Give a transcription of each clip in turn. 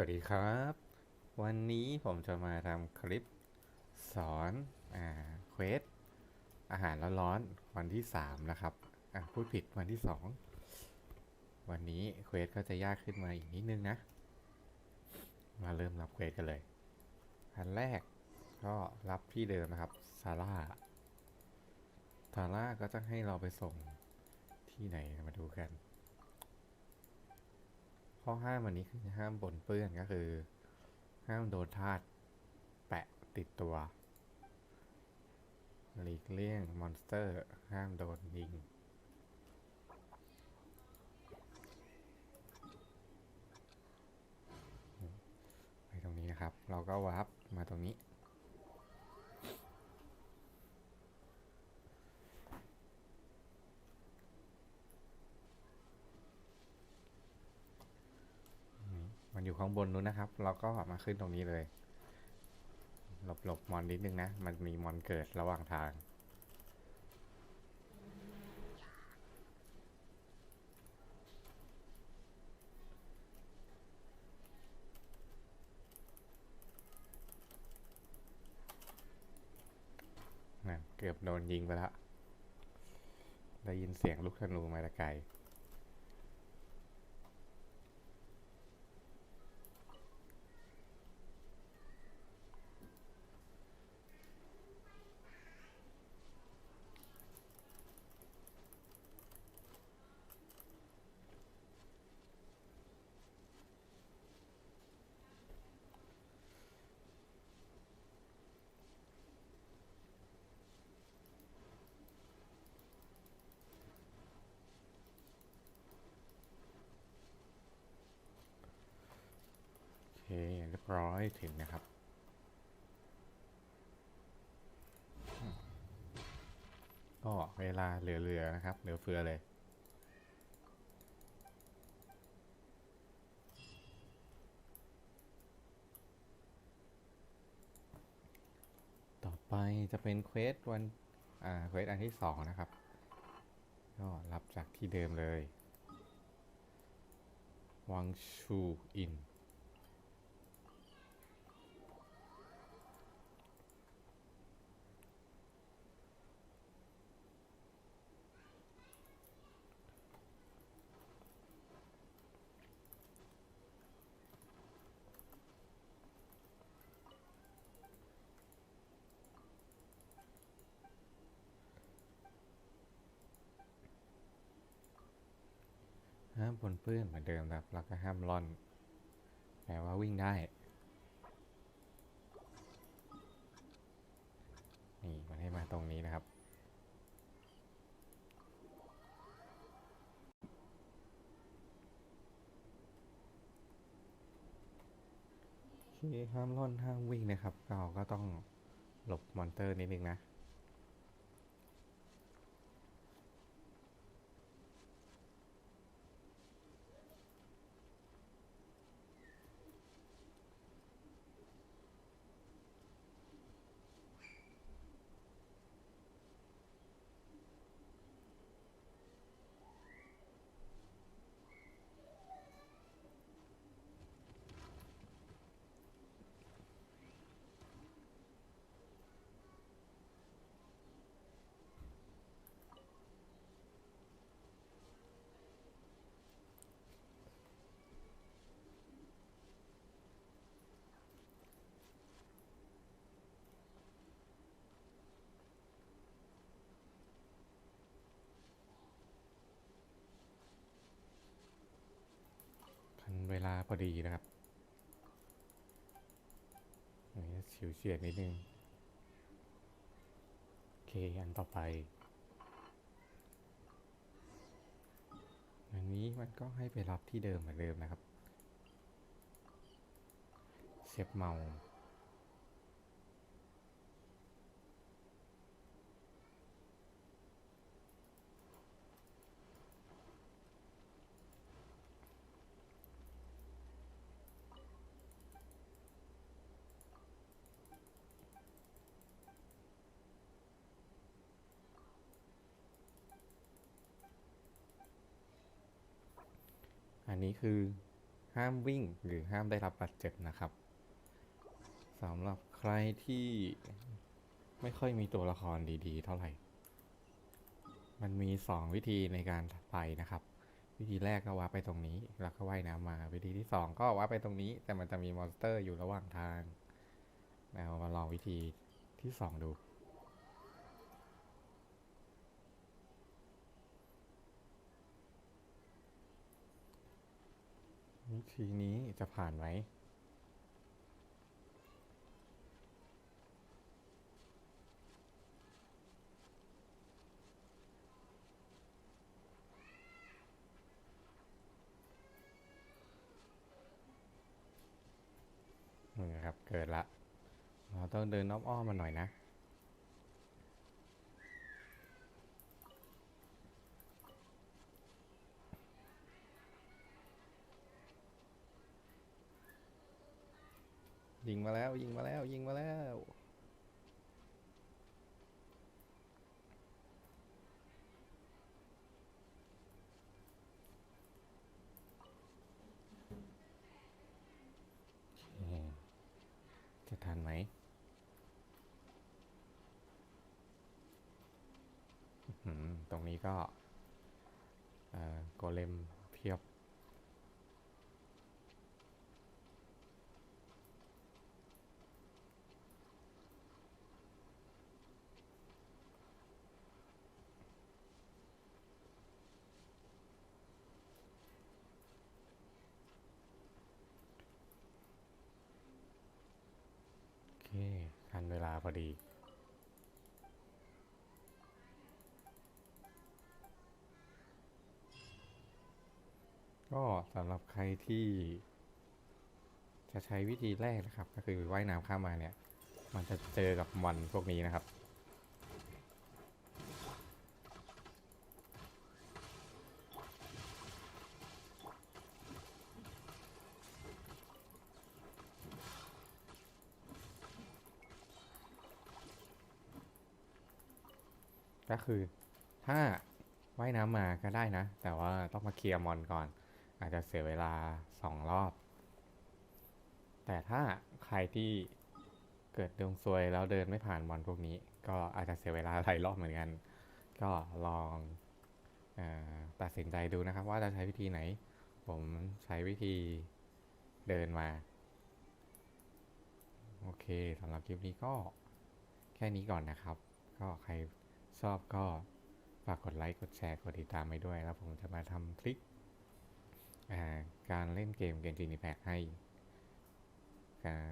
สวัสดีครับ วันนี้ผมจะมาทำคลิปสอนอ่าเควสอาหารร้อนๆวันที่ 3 นะครับอะพูดผิดวันที่ 2 วันนี้เควสก็จะยากขึ้นมาอีกนิดนึงนะ มาเริ่มรับเควสกันเลย อันแรกก็รับที่เดิมนะครับซาร่าซาร่าก็จะให้เราไปส่งที่ไหนมาดูกัน ข้อห้ามวันนี้คือห้ามบนเปื้อนก็คือ ห้ามโดนธาตุแปะติดตัว หลีกเลี่ยงมอนสเตอร์ ห้ามโดนยิงไปตรงนี้นะครับ เราก็วาร์ปมาตรงนี้ มันอยู่ข้างบนนู้นนะครับ เราก็มาขึ้นตรงนี้เลย หลบหลบมอนนิดนึงนะ มันมีมอนเกิดระหว่างทางนั่เกือบโดนยิงไปแล้วได้ยินเสียงลูกธนูมาแต่ไกล เคเรียบร้อยถึงนะครับ ก็เวลาเหลือๆนะครับ เหลือเฟือเลยต่อไปจะเป็นเควสวัน อ่า เควสอันที่สองนะครับ ก็รับจากที่เดิมเลย วังชูอินามปนเปื้อนเหมือนเดิมครับ แล้วก็ห้ามล่อนแปลว่าวิ่งได้ นี่มันให้มาตรงนี้นะครับ โอเคห้ามล่อนห้ามวิ่งนะครับ เราก็ต้องหลบมอนเตอร์นิดนึงนะ ลาพอดีนะครับอันนี้ฉิวเฉียดนิดนึง โอเค อันต่อไป อันนี้มันก็ให้ไปรับที่เดิมเหมือนเดิมนะครับ เสียบเมา อันนี้คือห้ามวิ่งหรือห้ามได้รับบาดเจ็บนะครับสำหรับใครที่ไม่ค่อยมีตัวละครดีๆ เท่าไหร่ มันมีสองวิธีในการไปนะครับ วิธีแรกก็ว่าไปตรงนี้ แล้วก็ว่ายน้ำมา วิธีที่สองก็ว่าไปตรงนี้ แต่มันจะมีมอนสเตอร์อยู่ระหว่างทางเรามาลองวิธีที่สองดู วิธีนี้จะผ่านไหมนี่ครับ เกิดละ เราต้องเดินอ้อมๆมาหน่อยนะ ยิงมาแล้ว ยิงมาแล้ว ยิงมาแล้วโอเคจะทันไหมตรงนี้ก็โกเลมเพียบ โอเค ทันเวลา พอดี ก็สำหรับใครที่ จะใช้วิธีแรกนะครับ ก็คือว่ายน้ำข้ามมาเนี่ย มันจะเจอกับมันพวกนี้นะครับ ก็คือถ้าว่ายน้ำมาก็ได้นะ แต่ว่าต้องมาเคลียร์มอนก่อน อาจจะเสียเวลาสองรอบ แต่ถ้าใครที่เกิดดวงซวยแล้วเดินไม่ผ่านมอนพวกนี้ ก็อาจจะเสียเวลาหลายรอบเหมือนกัน ก็ลองอตัดสินใจดูนะครับ ว่าจะใช้วิธีไหน ผมใช้วิธีเดินมา โอเคสำหรับคลิปนี้ก็แค่นี้ก่อนนะครับ ก็ใคร ชอบก็ฝากกดไลค์ กดแชร์ กดติดตามไปด้วยแล้วผมจะมาทำคลิปการเล่นเกมเกมจีนีแพกให้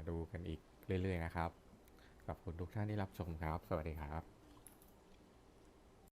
ดูกันอีกเรื่อย ๆ นะครับ ขอบคุณทุกท่านที่รับชมครับ สวัสดีครับ